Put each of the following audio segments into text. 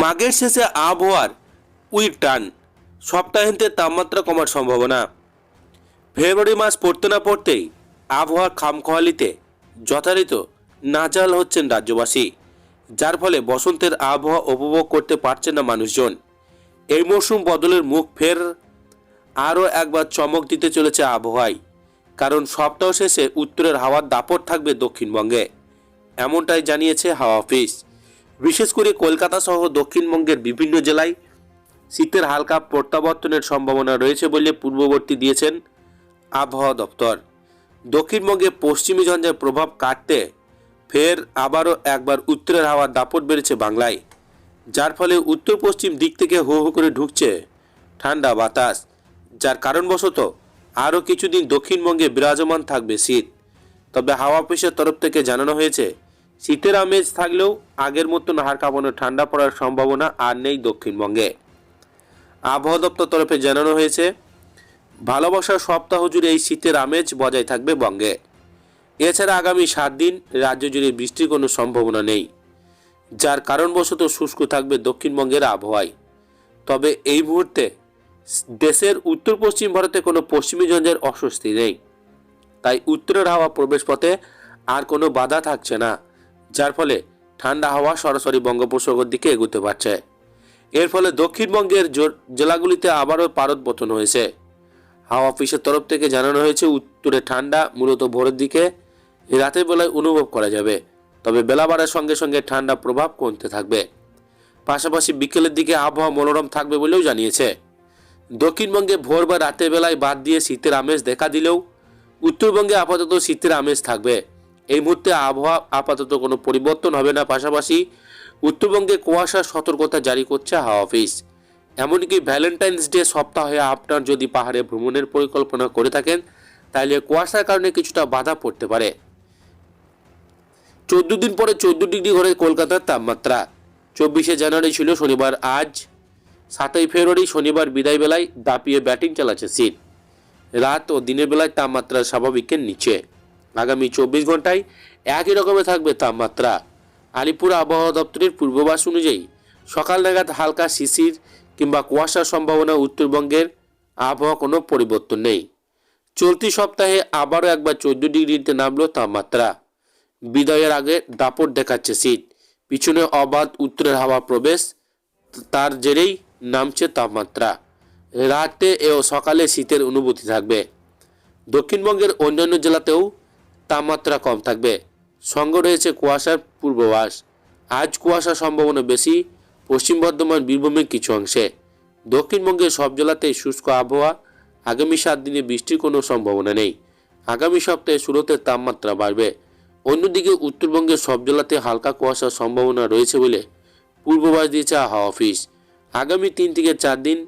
মাঘের শেষে আবহাওয়ার উইক টান সপ্তাহান্তে তাপমাত্রা কমার সম্ভাবনা। ফেব্রুয়ারি মাস পড়তে না পড়তেই আবহাওয়ার খামখোয়ালিতে যথারীত নাজাল হচ্ছেন রাজ্যবাসী, যার ফলে বসন্তের আবহাওয়া উপভোগ করতে পারছে না মানুষজন। এই মৌসুম বদলের মুখ ফের আরও একবার চমক দিতে চলেছে আবহাওয়ায়, কারণ সপ্তাহ শেষে উত্তরের হাওয়ার দাপট থাকবে দক্ষিণবঙ্গে, এমনটাই জানিয়েছে হাওয়া অফিস। বিশেষ করে কলকাতা সহ দক্ষিণবঙ্গের বিভিন্ন জেলায় শীতের হালকা প্রত্যাবর্তনের সম্ভাবনা রয়েছে বলে পূর্ববর্তী দিয়েছেন আবহাওয়া দপ্তর। দক্ষিণবঙ্গে পশ্চিমী ঝঞ্ঝার প্রভাব কাটতে ফের আবারও একবার উত্তরের হাওয়ার দাপট বেড়েছে বাংলায়, যার ফলে উত্তর পশ্চিম দিক থেকে হো হো করে ঢুকছে ঠান্ডা বাতাস, যার কারণবশত আরও কিছুদিন দক্ষিণবঙ্গে বিরাজমান থাকবে শীত। তবে হাওয়া অফিসের তরফ থেকে জানানো হয়েছে শীতের আমেজ থাকলেও আগের মতন হাড় কাঁপানো ঠান্ডা পড়ার সম্ভাবনা আর নেই দক্ষিণবঙ্গে। আবহাওয়া দপ্তর তরফে জানানো হয়েছে, ভালোবাসার সপ্তাহ জুড়ে এই শীতের আমেজ বজায় থাকবে বঙ্গে। এছাড়া আগামী সাত দিন রাজ্য জুড়ে বৃষ্টির কোনো সম্ভাবনা নেই, যার কারণবশত শুষ্ক থাকবে দক্ষিণবঙ্গের আবহাওয়ায়। তবে এই মুহূর্তে দেশের উত্তর পশ্চিম ভারতে কোনো পশ্চিমী ঝঞ্ঝের অস্বস্তি নেই, তাই উত্তরের হাওয়া প্রবেশ পথে আর কোনো বাধা থাকছে না। যার ফলে ঠান্ডা হাওয়া সরাসরি বঙ্গোপসাগর দিকে এগুতে পারছে। এর ফলে দক্ষিণবঙ্গের জেলাগুলিতে আবারও পারদ পতন হয়েছে। হাওয়া অফিসের তরফ থেকে জানানো হয়েছে, উত্তরে ঠান্ডা মূলত ভোরের দিকে, রাতের বেলায় অনুভব করা যাবে। তবে বেলা বাড়ার সঙ্গে সঙ্গে ঠান্ডা প্রভাব কমতে থাকবে। পাশাপাশি বিকেলের দিকে আবহাওয়া মনোরম থাকবে বলেও জানিয়েছে। দক্ষিণবঙ্গে ভোর বা রাতের বেলায় বাদ দিয়ে শীতের আমেজ দেখা দিলেও উত্তরবঙ্গে আপাতত শীতের আমেজ থাকবে। মুহূর্তে আবহাওয়া আপাতত কোনো পরিবর্তন হবে না, পাশাপাশি উত্তরবঙ্গে কুয়াশার সতর্কতা জারি করছে হাওয়া অফিস। এমনকি ভ্যালেন্টাইন্স ডে সপ্তাহে আপনার যদি পাহাড়ে ভ্রমণের পরিকল্পনা করে থাকেন, তাহলে কুয়াশার কারণে কিছুটা বাধা পড়তে পারে। চোদ্দ দিন পরে চোদ্দ ডিগ্রি ঘরে কলকাতার তাপমাত্রা। চব্বিশে জানুয়ারি ছিল শনিবার, আজ সাতই ফেব্রুয়ারি শনিবার বিদায় বেলায় দাপিয়ে ব্যাটিং চালাচ্ছে শীত রাত ও দিনের বেলায় তাপমাত্রা স্বাভাবিকের নিচে। আগামী চব্বিশ ঘন্টায় একই রকমের থাকবে তাপমাত্রা। আলিপুর আবহাওয়া দপ্তরের পূর্বাভাস অনুযায়ী সকাল নাগাদ হালকা শিশির কিংবা কুয়াশার সম্ভাবনা উত্তরবঙ্গের আবহাওয়া কোনো পরিবর্তন নেই। চলতি সপ্তাহে আবারও একবার চোদ্দ ডিগ্রিতে নামলো তাপমাত্রা। বিদায়ের আগে দাপট দেখাচ্ছে শীত। পিছনে অবাধ উত্তরের হাওয়া প্রবেশ, তার জেরেই নামছে তাপমাত্রা। রাতে ও সকালে শীতের অনুভূতি থাকবে। দক্ষিণবঙ্গের অন্যান্য জেলাতেও তাপমাত্রা কম থাকবে। সঙ্গে রয়েছে কুয়াশার পূর্বাভাস। আজ কুয়াশার সম্ভাবনা বেশি। পশ্চিম বর্ধমান, বীরভূমের কিছু অংশে। দক্ষিণবঙ্গের সব জেলাতেই শুষ্ক আবহাওয়া। আগামী সাত দিনে বৃষ্টির কোনো সম্ভাবনা নেই। আগামী সপ্তাহে সুরতের তাপমাত্রা বাড়বে। অন্যদিকে উত্তরবঙ্গের সব জেলাতে হালকা কুয়াশার সম্ভাবনা রয়েছে বলে পূর্বাভাস দিয়েছে হাওয়া অফিস। আগামী তিন থেকে চার দিন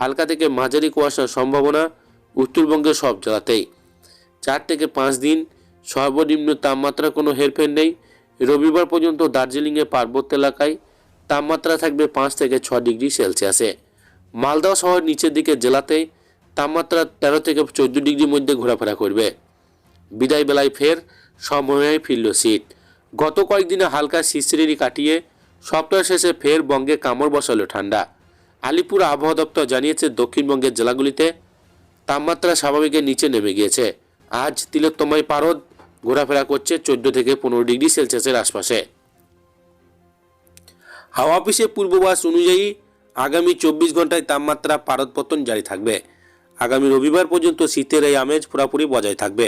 হালকা থেকে মাঝারি কুয়াশার সম্ভাবনা উত্তরবঙ্গের সব জেলাতেই। চার থেকে পাঁচ দিন সর্বনিম্ন তাপমাত্রা কোনো হেরফের নেই। রবিবার পর্যন্ত দার্জিলিংয়ে পার্বত্য এলাকায় তাপমাত্রা থাকবে পাঁচ থেকে ছ ডিগ্রি সেলসিয়াসে। মালদহ শহর নিচের দিকে জেলাতে তাপমাত্রা তেরো থেকে চোদ্দ ডিগ্রির মধ্যে ঘোরাফেরা করবে। বিদায় বেলায় ফের সময়ে ফিরল শীত। গত কয়েকদিনে হালকা শিশিরেরি কাটিয়ে সপ্তাহ শেষে ফের বঙ্গে কামড় বসালো ঠান্ডা। আলিপুর আবহাওয়া দপ্তর জানিয়েছে, দক্ষিণবঙ্গের জেলাগুলিতে তাপমাত্রা স্বাভাবিকের নিচে নেমে গিয়েছে। আজ তিলোত্তমায় পারদ ঘোরাফেরা করছে চোদ্দ থেকে পনেরো ডিগ্রি সেলসিয়াসের আশপাশে। হাওয়া অফিসের পূর্বাভাস অনুযায়ী আগামী চব্বিশ ঘন্টায় তাপমাত্রা পারদপতন জারি থাকবে। আগামী রবিবার পর্যন্ত শীতের এই আমেজ পুরোপুরি বজায় থাকবে।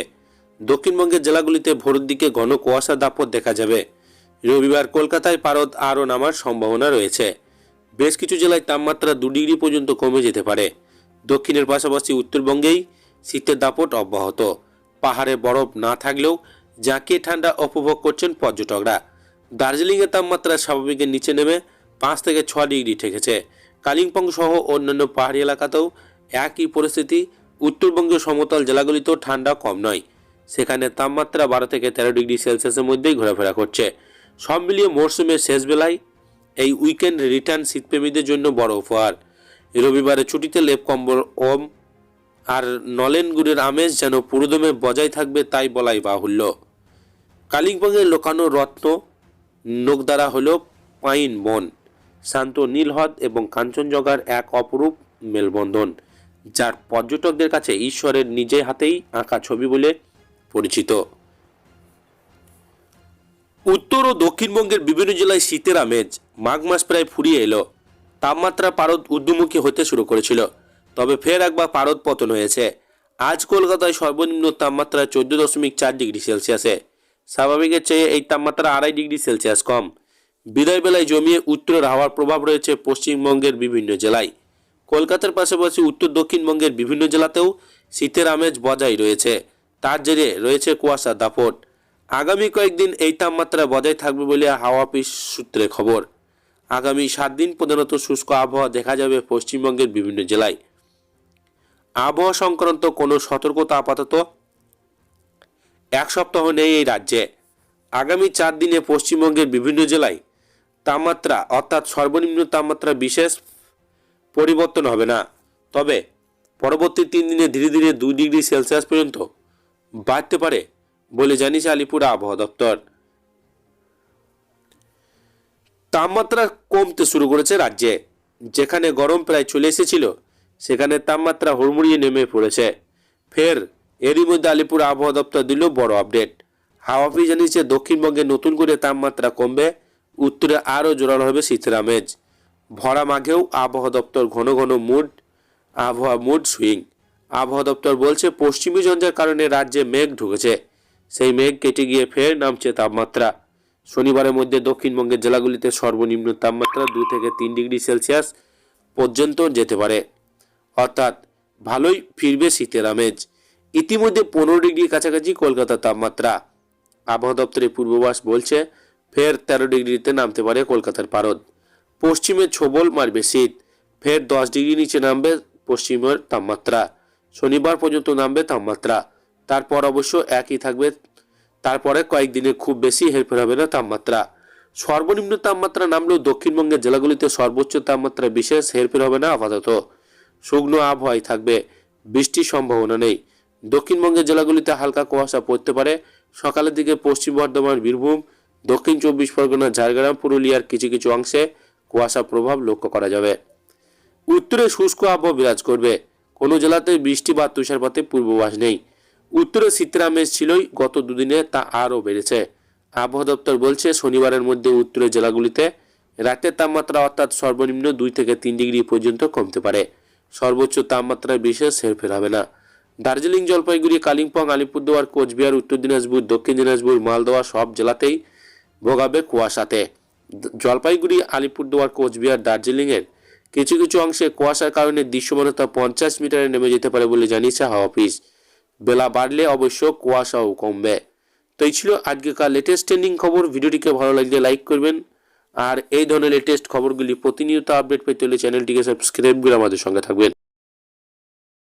দক্ষিণবঙ্গের জেলাগুলিতে ভোরের দিকে ঘন কুয়াশা দাপট দেখা যাবে। রবিবার কলকাতায় পারদ আরও নামার সম্ভাবনা রয়েছে। বেশ কিছু জেলায় তাপমাত্রা দু ডিগ্রি পর্যন্ত কমে যেতে পারে। দক্ষিণের পাশাপাশি উত্তরবঙ্গেই শীতের দাপট অব্যাহত। পাহাড়ে বরফ না থাকলেও জাঁকিয়ে ঠান্ডা উপভোগ করছেন পর্যটকরা। দার্জিলিংয়ের তাপমাত্রা স্বাভাবিকের নিচে নেমে পাঁচ থেকে ছ ডিগ্রি ঠেকেছে। কালিম্পং সহ অন্যান্য পাহাড়ি এলাকাতেও একই পরিস্থিতি। উত্তরবঙ্গের সমতল জেলাগুলিতেও ঠান্ডা কম নয়। সেখানে তাপমাত্রা বারো থেকে তেরো ডিগ্রি সেলসিয়াসের মধ্যেই ঘোরাফেরা করছে। সব মিলিয়ে মরশুমের শেষ বেলায় এই উইকেন্ড রিটার্ন শীতপ্রেমীদের জন্য বড় উপহার। রবিবারে ছুটিতে লেপ কম্বল ওম আর নলেন গুড়ের আমেজ যেন পুরোদমে বজায় থাকবে তাই বলাই বাহুল্য। কালিম্পংয়ের লোকানো রত্ন নোকদারা হল পাইন বন, শান্ত নীলহ্রদ এবং কাঞ্চনজঙ্ঘার এক অপরূপ মেলবন্ধন, যার পর্যটকদের কাছে ঈশ্বরের নিজে হাতেই আঁকা ছবি বলে পরিচিত। উত্তর ও দক্ষিণবঙ্গের বিভিন্ন জেলায় শীতের আমেজ, মাঘ মাস প্রায় ফুরিয়ে এলো। তাপমাত্রা পারদ ঊর্ধ্বমুখী হতে শুরু করেছিল। তবে ফের একবার পারদ পতন হয়েছে। আজ কলকাতায় সর্বনিম্ন তাপমাত্রা চোদ্দ দশমিক চার ডিগ্রি সেলসিয়াসে। স্বাভাবিকের চেয়ে এই তাপমাত্রা আড়াই ডিগ্রি সেলসিয়াস কম। বিদায় বেলায় জমিয়ে উত্তরের হাওয়ার প্রভাব রয়েছে পশ্চিমবঙ্গের বিভিন্ন জেলায়। কলকাতার পাশাপাশি উত্তর দক্ষিণবঙ্গের বিভিন্ন জেলাতেও শীতের আমেজ বজায় রয়েছে। তার জেরে রয়েছে কুয়াশা, দাপট। আগামী কয়েকদিন এই তাপমাত্রা বজায় থাকবে বলে হাওয়া অফিস সূত্রে খবর। আগামী সাত দিন প্রধানত শুষ্ক আবহাওয়া দেখা যাবে পশ্চিমবঙ্গের বিভিন্ন জেলায়। আবহাওয়া সংক্রান্ত কোনো সতর্কতা আপাতত এক সপ্তাহ নেই এই রাজ্যে। আগামী চার দিনে পশ্চিমবঙ্গের বিভিন্ন জেলায় তাপমাত্রা, অর্থাৎ সর্বনিম্ন তাপমাত্রা বিশেষ পরিবর্তন হবে না। তবে পরবর্তী তিন দিনে ধীরে ধীরে দুই ডিগ্রি সেলসিয়াস পর্যন্ত বাড়তে পারে বলে জানিয়েছে আলিপুর আবহাওয়া দপ্তর। তাপমাত্রা কমতে শুরু করেছে রাজ্যে, যেখানে গরম প্রায় চলে এসেছিল। সেখানে তাপমাত্রা হুড়মুড়িয়ে নেমে পড়েছে। ফের এরই মধ্যে আলিপুর আবহাওয়া দপ্তর দিল বড় আপডেট। হাওয়া অফিস জানিয়েছে, দক্ষিণবঙ্গে নতুন করে তাপমাত্রা কমবে, উত্তরে আরও জোরালো হবে শীতের আমেজ। ভরা মাঘেও আবহাওয়া দপ্তর ঘন ঘন মুড, আবহাওয়া মুড সুইং। আবহাওয়া দপ্তর বলছে, পশ্চিমী ঝঞ্ঝার কারণে রাজ্যে মেঘ ঢুকেছে। সেই মেঘ কেটে গিয়ে ফের নামছে তাপমাত্রা। শনিবারের মধ্যে দক্ষিণবঙ্গের জেলাগুলিতে সর্বনিম্ন তাপমাত্রা দুই থেকে তিন ডিগ্রি সেলসিয়াস পর্যন্ত যেতে পারে। অর্থাৎ ভালোই ফিরবে শীতের আমেজ। ইতিমধ্যে পনেরো ডিগ্রি কাছাকাছি কলকাতার তাপমাত্রা। আবহাওয়া দপ্তরের পূর্বাভাস বলছে, ফের তেরো ডিগ্রিতে নামতে পারে কলকাতার পারদ। পশ্চিমে ছোবল মারবে শীত। ফের দশ ডিগ্রি নিচে নামবে পশ্চিমের তাপমাত্রা। শনিবার পর্যন্ত নামবে তাপমাত্রা। তারপর অবশ্য একই থাকবে। তারপরে কয়েকদিনে খুব বেশি হেরফের হবে না তাপমাত্রা। সর্বনিম্ন তাপমাত্রা নামলেও দক্ষিণবঙ্গের জেলাগুলিতে সর্বোচ্চ তাপমাত্রা বিশেষ হেরফের হবে না আপাতত। শুকনো আবহাওয়ায় থাকবে বৃষ্টির সম্ভাবনা নেই। দক্ষিণবঙ্গের জেলাগুলিতে হালকা কুয়াশা পড়তে পারে। সকালের দিকে পশ্চিম বর্ধমান, বীরভূম, দক্ষিণ চব্বিশ পরগনা, ঝাড়গ্রাম, পুরুলিয়ার কিছু কিছু অংশে কুয়াশার প্রভাব লক্ষ্য করা যাবে। উত্তরে শুষ্ক আবহাওয়া বিরাজ করবে। কোনো জেলাতে বৃষ্টি বা তুষারপাতে পূর্বাভাস নেই। উত্তরে শীতের আমেজ ছিলই গত দুদিনে, তা আরও বেড়েছে। আবহাওয়া দপ্তর বলছে, শনিবারের মধ্যে উত্তরের জেলাগুলিতে রাতের তাপমাত্রা অর্থাৎ সর্বনিম্ন দুই থেকে তিন ডিগ্রি পর্যন্ত কমতে পারে। সর্বোচ্চ তাপমাত্রায় বিশেষ হেরফের হবে না। দার্জিলিং, জলপাইগুড়ি, কালিম্পং, আলিপুরদুয়ার, কোচবিহার, উত্তর দিনাজপুর, দক্ষিণ দিনাজপুর মালদহ সব জেলাতেই ভোগাবে কুয়াশাতে। জলপাইগুড়ি, আলিপুরদুয়ার, কোচবিহার, দার্জিলিংয়ের কিছু কিছু অংশে কুয়াশার কারণে দৃশ্যমানতা পঞ্চাশ মিটারে নেমে যেতে পারে বলে জানিয়েছে হাওয়া অফিস। বেলা বাড়লে অবশ্য কুয়াশাও কমবে। তো এই ছিল আজকেকার লেটেস্ট ট্রেন্ডিং খবর। ভিডিওটিকে ভালো লাগলে লাইক করবেন। আর এই ধরনের লেটেস্ট খবরগুলি প্রতিনিয়ত আপডেট পেতে হলে চ্যানেলটিকে সাবস্ক্রাইব করে আমাদের সঙ্গে থাকবেন।